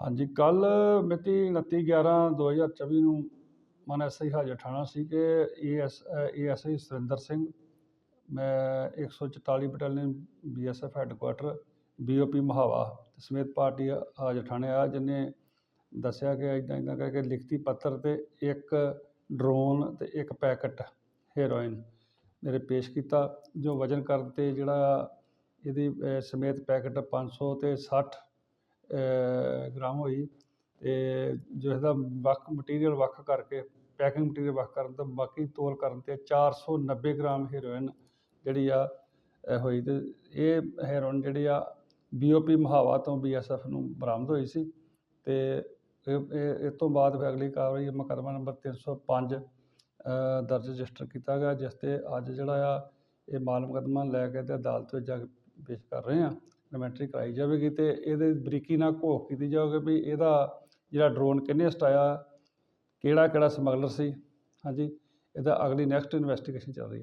ਹਾਂਜੀ ਕੱਲ ਮਿਤੀ 29/11/2024 ਨੂੰ ਮਨ ਐਸਆਈ ਹਾਜ਼ਰ ਥਾਣਾ ਸੀ ਕਿ ਏਐਸ ਏਐਸਆਈ ਸੁਰਿੰਦਰ ਸਿੰਘ ਮੈਂ 144 battalion BSF headquarter BOP Mahawa ਸਮੇਤ ਪਾਰਟੀ ਹਾਜ਼ਰ ਥਾਣੇ ਆ ਜਿਹਨੇ ਦੱਸਿਆ ਕਿ ਇੱਦਾਂ ਇੱਦਾਂ ਕਰਕੇ ਲਿਖਤੀ ਪੱਤਰ ਤੇ ਇੱਕ ਡਰੋਨ ਤੇ ਇੱਕ ਪੈਕਟ ਹੈਰੋਇਨ ਮੇਰੇ ਪੇਸ਼ ਕੀਤਾ ਜੋ ਵਜਨ ਕਰਨ ਤੇ ਜਿਹੜਾ ਇਹਦੀ ਸਮੇਤ ਪੈਕਟ 500 ਤੇ 60 ਅਹ, ਗ੍ਰਾਮ ਹੋਈ ਤੇ ਜੋ ਇਹਦਾ ਵੱਖ ਮਟੀਰੀਅਲ ਵੱਖ ਕਰਕੇ ਪੈਕਿੰਗ ਮਟੀਰੀਅਲ ਵੱਖ ਕਰਨ ਤੋਂ ਬਾਕੀ ਤੋਲ ਕਰਨ ਤੇ 490 ਗ੍ਰਾਮ ਹੈਰੋਇਨ ਜਿਹੜੀ ਆ ਹੋਈ ਤੇ ਇਹ ਹੈਰੋਇਨ ਜਿਹੜੀ ਆ ਬੀਓਪੀ ਮਹਾਵਾ ਤੋਂ ਬੀਐਸਐਫ ਨੂੰ ਬਰਾਮਦ ਹੋਈ ਸੀ ਤੇ ਇਹ ਇਸ ਤੋਂ ਬਾਅਦ ਫਿਰ ਅਗਲੀ ਕਾਰਵਾਈ ਮੁਕੱਦਮਾ ਨੰਬਰ 305 ਅ, ਦਰਜ ਰਜਿਸਟਰ ਕੀਤਾ ਗਿਆ ਜਿਸ ਤੇ ਅੱਜ ਜਿਹੜਾ ਆ ਇਹ ਮਾਲ ਮੁਕੱਦਮਾ ਲੈ ਕੇ ਤੇ ਅਦਾਲਤ ਵਿੱਚ ਜਾ ਕੇ ਪੇਸ਼ ਕਰ ਰਹੇ ਆ। ਕਮੈਂਟਰੀ ਕਰਾਈ ਜਾਵੇਗੀ ਤੇ ਇਹਦੇ ਬਰੀਕੀ ਨਾਲ ਘੋਖ ਕੀਤੀ ਜਾਵੇਗੀ ਵੀ ਇਹਦਾ ਜਿਹੜਾ ਡਰੋਨ ਕਿੰਨੇ ਸਟਾਇਆ ਕਿਹੜਾ ਕਿਹੜਾ ਸਮਗਲਰ ਸੀ, ਹਾਂਜੀ, ਇਹਦਾ ਅਗਲੀ ਨੈਕਸਟ ਇਨਵੈਸਟੀਗੇਸ਼ਨ ਚੱਲ ਰਹੀ ਹੈ।